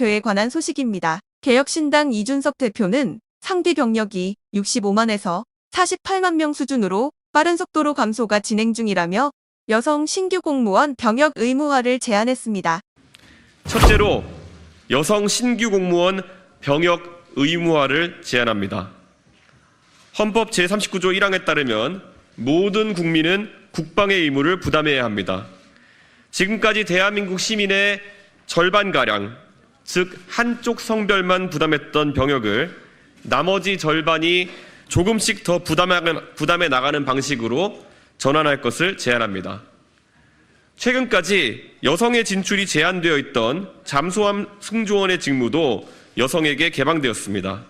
발표에 관한 소식입니다. 개혁신당 이준석 대표는 상비 병력이 65만에서 48만 명 수준으로 빠른 속도로 감소가 진행 중이라며 여성 신규 공무원 병역 의무화를 제안했습니다. 첫째로 여성 신규 공무원 병역 의무화를 제안합니다. 헌법 제39조 1항에 따르면 모든 국민은 국방의 의무를 부담해야 합니다. 지금까지 대한민국 시민의 절반가량, 즉 한쪽 성별만 부담했던 병역을 나머지 절반이 조금씩 더 부담해, 나가는 방식으로 전환할 것을 제안합니다. 최근까지 여성의 진출이 제한되어 있던 잠수함 승조원의 직무도 여성에게 개방되었습니다.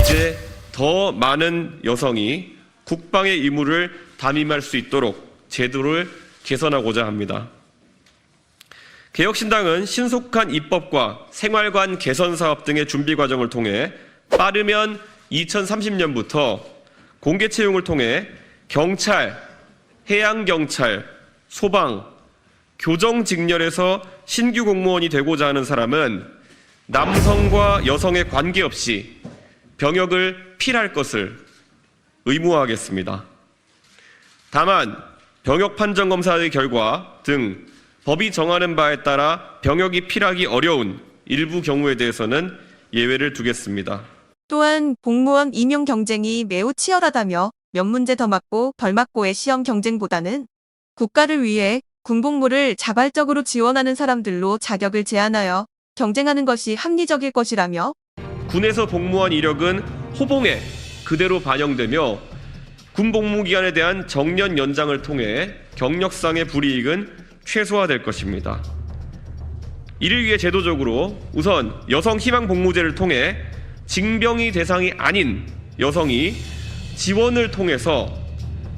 이제 더 많은 여성이 국방의 의무를 담임할 수 있도록 제도를 개선하고자 합니다. 개혁신당은 신속한 입법과 생활관 개선 사업 등의 준비 과정을 통해 빠르면 2030년부터 공개 채용을 통해 경찰, 해양경찰, 소방, 교정 직렬에서 신규 공무원이 되고자 하는 사람은 남성과 여성에 관계없이 병역을 필할 것을 의무화하겠습니다. 다만 병역 판정 검사의 결과 등 법이 정하는 바에 따라 병역이 필하기 어려운 일부 경우에 대해서는 예외를 두겠습니다. 또한 공무원 임용 경쟁이 매우 치열하다며 몇 문제 더 맞고 덜 맞고의 시험 경쟁보다는 국가를 위해 군복무를 자발적으로 지원하는 사람들로 자격을 제한하여 경쟁하는 것이 합리적일 것이라며 군에서 복무한 이력은 호봉에 그대로 반영되며 군 복무 기간에 대한 정년 연장을 통해 경력상의 불이익은 최소화될 것입니다. 이를 위해 제도적으로 우선 여성 희망 복무제를 통해 징병이 대상이 아닌 여성이 지원을 통해서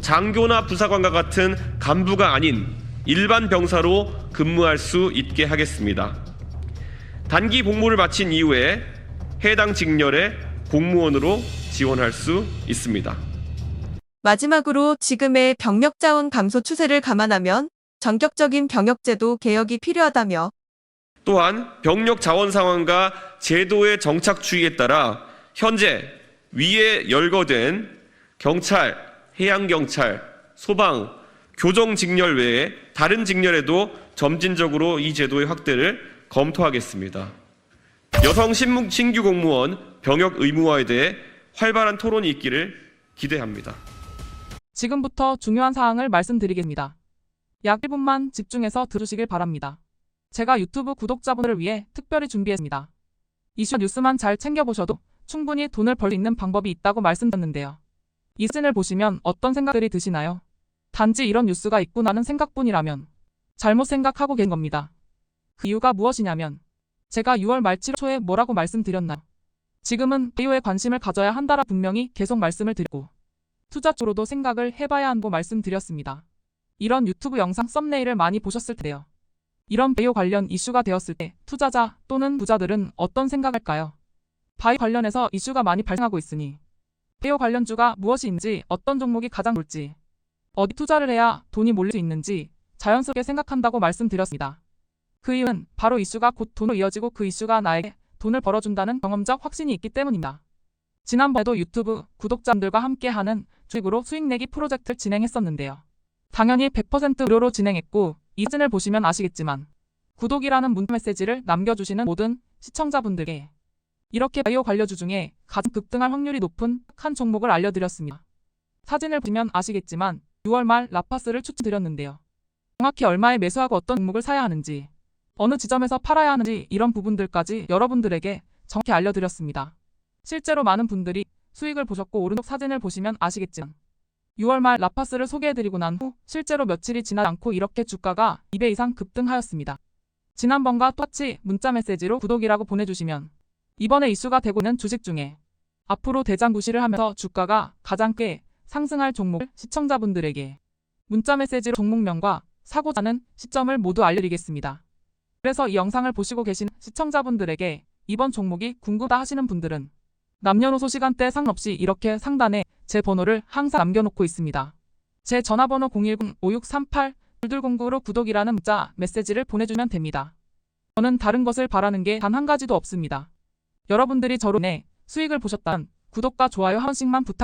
장교나 부사관과 같은 간부가 아닌 일반 병사로 근무할 수 있게 하겠습니다. 단기 복무를 마친 이후에 해당 직렬에 공무원으로 지원할 수 있습니다. 마지막으로 지금의 병력 자원 감소 추세를 감안하면 전격적인 병역제도 개혁이 필요하다며 또한 병력 자원 상황과 제도의 정착 추이에 따라 현재 위에 열거된 경찰, 해양경찰, 소방, 교정 직렬 외에 다른 직렬에도 점진적으로 이 제도의 확대를 검토하겠습니다. 여성 신무- 신규 공무원 병역 의무화에 대해 활발한 토론이 있기를 기대합니다. 지금부터 중요한 사항을 말씀드리겠습니다. 약 1분만 집중해서 들으시길 바랍니다. 제가 유튜브 구독자분들을 위해 특별히 준비했습니다. 이슈 뉴스만 잘 챙겨보셔도 충분히 돈을 벌 수 있는 방법이 있다고 말씀드렸는데요. 이 사진을 보시면 어떤 생각들이 드시나요? 단지 이런 뉴스가 있구나는 생각뿐이라면 잘못 생각하고 계신 겁니다. 그 이유가 무엇이냐면 제가 6월 말 7월 초에 뭐라고 말씀드렸나요? 지금은 바이오에 관심을 가져야 한다라 분명히 계속 말씀을 드리고 투자 쪽으로도 생각을 해봐야 한다고 말씀드렸습니다. 이런 유튜브 영상 썸네일을 많이 보셨을 텐데요. 이런 바이오 관련 이슈가 되었을 때 투자자 또는 부자들은 어떤 생각할까요? 바이오 관련해서 이슈가 많이 발생하고 있으니 바이오 관련주가 무엇이 있는지 어떤 종목이 가장 좋을지 어디 투자를 해야 돈이 몰릴 수 있는지 자연스럽게 생각한다고 말씀드렸습니다. 그 이유는 바로 이슈가 곧 돈으로 이어지고 그 이슈가 나에게 돈을 벌어준다는 경험적 확신이 있기 때문입니다. 지난번에도 유튜브 구독자분들과 함께하는 주식으로 수익 내기 프로젝트를 진행했었는데요. 당연히 100% 무료로 진행했고 이 사진을 보시면 아시겠지만 구독이라는 문자 메시지를 남겨주시는 모든 시청자분들께 이렇게 바이오 관련주 중에 가장 급등할 확률이 높은 한 종목을 알려드렸습니다. 사진을 보시면 아시겠지만 6월 말 라파스를 추천드렸는데요. 정확히 얼마에 매수하고 어떤 종목을 사야 하는지 어느 지점에서 팔아야 하는지 이런 부분들까지 여러분들에게 정확히 알려드렸습니다. 실제로 많은 분들이 수익을 보셨고 오른쪽 사진을 보시면 아시겠지만 6월 말 라파스를 소개해드리고 난 후 실제로 며칠이 지나지 않고 이렇게 주가가 2배 이상 급등하였습니다. 지난번과 똑같이 문자 메시지로 구독이라고 보내주시면 이번에 이슈가 되고 있는 주식 중에 앞으로 대장 구시를 하면서 주가가 가장 꽤 상승할 종목 시청자분들에게 문자 메시지로 종목명과 사고자 하는 시점을 모두 알려드리겠습니다. 그래서 이 영상을 보시고 계신 시청자분들에게 이번 종목이 궁금하다 하시는 분들은 남녀노소 시간대 상관없이 이렇게 상단에 제 번호를 항상 남겨놓고 있습니다. 제 전화번호 010-5638-2209로 구독이라는 문자 메시지를 보내주면 됩니다. 저는 다른 것을 바라는 게 단 한 가지도 없습니다. 여러분들이 저로 인해 수익을 보셨다면 구독과 좋아요 한 번씩만 부탁드립니다.